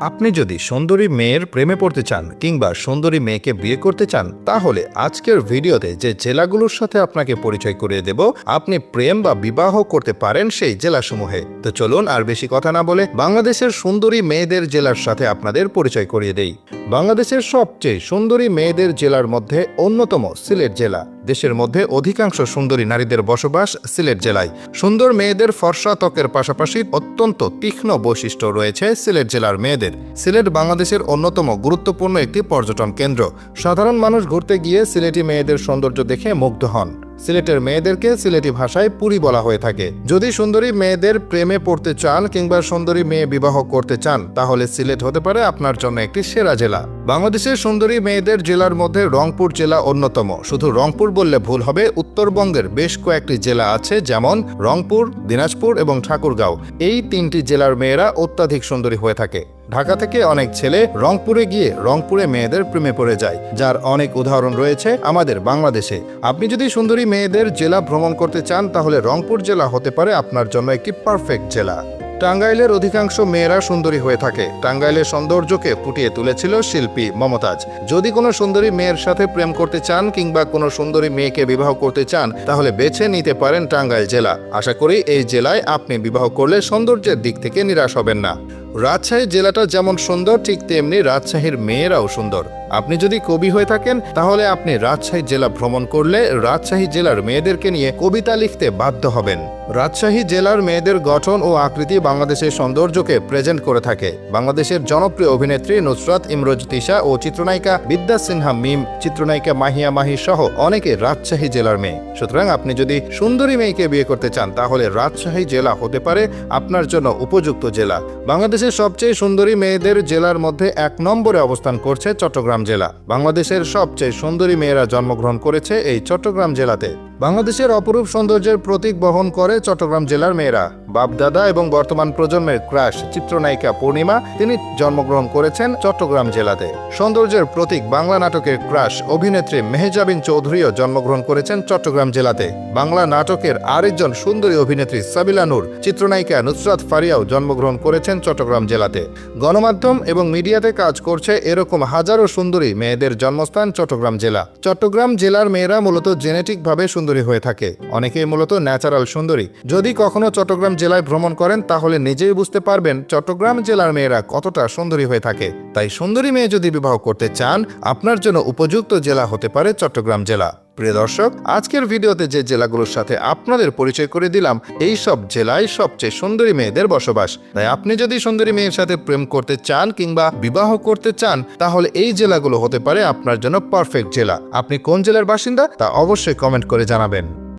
আপনি যদি সুন্দরী মেয়ের প্রেমে পড়তে চান কিংবা সুন্দরী মেয়েকে বিয়ে করতে চান, তাহলে আজকের ভিডিওতে যে জেলাগুলোর সাথে আপনাকে পরিচয় করিয়ে দেব, আপনি প্রেম বা বিবাহ করতে পারেন সেই জেলাসমূহে। তো চলুন আর বেশি কথা না বলে বাংলাদেশের সুন্দরী মেয়েদের জেলার সাথে আপনাদের পরিচয় করিয়ে দেই। বাংলাদেশের সবচেয়ে সুন্দরী মেয়েদের জেলার মধ্যে অন্যতম সিলেট জেলা। দেশের মধ্যে অধিকাংশ সুন্দরী নারীদের বসবাস সিলেট জেলায়। সুন্দর মেয়েদের ফর্সা ত্বকের পাশাপাশি অত্যন্ত তীক্ষ্ণ বৈশিষ্ট্য রয়েছে সিলেট জেলার মেয়েদের। সিলেট বাংলাদেশের অন্যতম গুরুত্বপূর্ণ একটি পর্যটন কেন্দ্র। সাধারণ মানুষ ঘুরতে গিয়ে সিলেটি মেয়েদের সৌন্দর্য দেখে মুগ্ধ হন। সিলেটের মেয়েদেরকে সিলেটি ভাষায় পুরী বলা হয়ে থাকে। যদি সুন্দরী মেয়েদের প্রেমে পড়তে চান কিংবা সুন্দরী মেয়ে বিবাহ করতে চান, তাহলে সিলেট হতে পারে আপনার জন্য একটি সেরা জেলা। বাংলাদেশের সুন্দরী মেয়েদের জেলার মধ্যে রংপুর জেলা অন্যতম। শুধু রংপুর বললে ভুল হবে, উত্তরবঙ্গের বেশ কয়েকটি জেলা আছে, যেমন রংপুর, দিনাজপুর এবং ঠাকুরগাঁও। এই তিনটি জেলার মেয়েরা অত্যাধিক সুন্দরী হয়ে থাকে। ঢাকা থেকে অনেক ছেলে রংপুরে গিয়ে রংপুরে মেয়েদের প্রেমে পড়ে যায়, যার অনেক উদাহরণ রয়েছে আমাদের বাংলাদেশে। আপনি যদি সুন্দরী মেয়েদের জেলা ভ্রমণ করতে চান, তাহলে রংপুর জেলা হতে পারে আপনার জন্য একটি পারফেক্ট জেলা। টাঙ্গাইলের অধিকাংশ মেয়েরা সুন্দরী হয়ে থাকে। টাঙ্গাইলের সৌন্দর্যকে ফুটিয়ে তুলেছিল শিল্পী মমতাজ। যদি কোনো সুন্দরী মেয়ের সাথে প্রেম করতে চান কিংবা কোনো সুন্দরী মেয়েকে বিবাহ করতে চান, তাহলে বেছে নিতে পারেন টাঙ্গাইল জেলা। আশা করি এই জেলায় আপনি বিবাহ করলে সৌন্দর্যের দিক থেকে নিরাশ হবেন না। রাজশাহী জেলাটা যেমন সুন্দর, ঠিক তেমনি রাজশাহীর মেয়েরাও সুন্দর। আপনি যদি কবি হয়ে থাকেন, তাহলে আপনি রাজশাহী জেলা ভ্রমণ করলে রাজশাহী জেলার মেয়েদেরকে নিয়ে কবিতা লিখতে বাধ্য হবেন। রাজশাহী জেলার মেয়েদের গঠন ও আকৃতি বাংলাদেশের সৌন্দর্যকে প্রেজেন্ট করে থাকে। বাংলাদেশের জনপ্রিয় অভিনেত্রী নুসরাত ইমরোজ তিশা ও চিত্রনায়িকা বিদ্যা সিনহা মিম, চিত্রনায়িকা মাহিয়া মাহি সহ অনেকে রাজশাহী জেলার মেয়ে। সুতরাং আপনি যদি সুন্দরী মেয়েকে বিয়ে করতে চান, তাহলে রাজশাহী জেলা হতে পারে আপনার জন্য উপযুক্ত জেলা। বাংলাদেশের সবচেয়ে সুন্দরী মেয়েদের জেলার মধ্যে এক নম্বরে অবস্থান করছে চট্টগ্রাম জেলা। বাংলাদেশের সবচেয়ে সুন্দরী মেয়েরা জন্মগ্রহণ করেছে এই চট্টগ্রাম জেলাতে। বাংলাদেশের অপরূপ সৌন্দর্যের প্রতীক বহন করে চট্টগ্রাম জেলার মেয়েরা। বাপদাদা এবং বর্তমান প্রজন্মের ক্রাশ, চিত্রনায়িকা পূর্ণিমা, তিনি জন্মগ্রহণ করেছেন চট্টগ্রাম জেলাতে। সৌন্দর্যের প্রতীক বাংলা নাটকের ক্রাশ, অভিনেত্রী মেহজাবিন চৌধুরীও জন্মগ্রহণ করেছেন চট্টগ্রাম জেলাতে। বাংলা নাটকের আরেকজন সুন্দরী অভিনেত্রী সাবিলা নূর, চিত্রনায়িকা নুসরাত ফারিয়াও জন্মগ্রহণ করেছেন চট্টগ্রাম জেলাতে। গণমাধ্যম এবং মিডিয়াতে কাজ করছে এরকম হাজারো সুন্দরী মেয়েদের জন্মস্থান চট্টগ্রাম জেলা। চট্টগ্রাম জেলার মেয়েরা মূলত জেনেটিকভাবে সুন্দরী হয়ে থাকে। অনেকেই মূলত ন্যাচারাল সুন্দরী। যদি কখনো চট্টগ্রাম জেলায় ভ্রমণ করেন, তাহলে নিজেই বুঝতে পারবেন চট্টগ্রাম জেলার মেয়েরা কতটা সুন্দরী হয়ে থাকে। তাই সুন্দরী মেয়ে যদি বিবাহ করতে চান, আপনার জন্য উপযুক্ত জেলা হতে পারে চট্টগ্রাম জেলা। প্রিয় দর্শক, আজকের ভিডিওতে যে জেলাগুলোর সাথে আপনাদের পরিচয় করে দিলাম, এই সব জেলায় সবচেয়ে সুন্দরী মেয়েদের বসবাস। তাই আপনি যদি সুন্দরী মেয়ের সাথে প্রেম করতে চান কিংবা বিবাহ করতে চান, তাহলে এই জেলাগুলো হতে পারে আপনার জন্য পারফেক্ট জেলা। আপনি কোন জেলার বাসিন্দা, তা অবশ্যই কমেন্ট করে জানাবেন।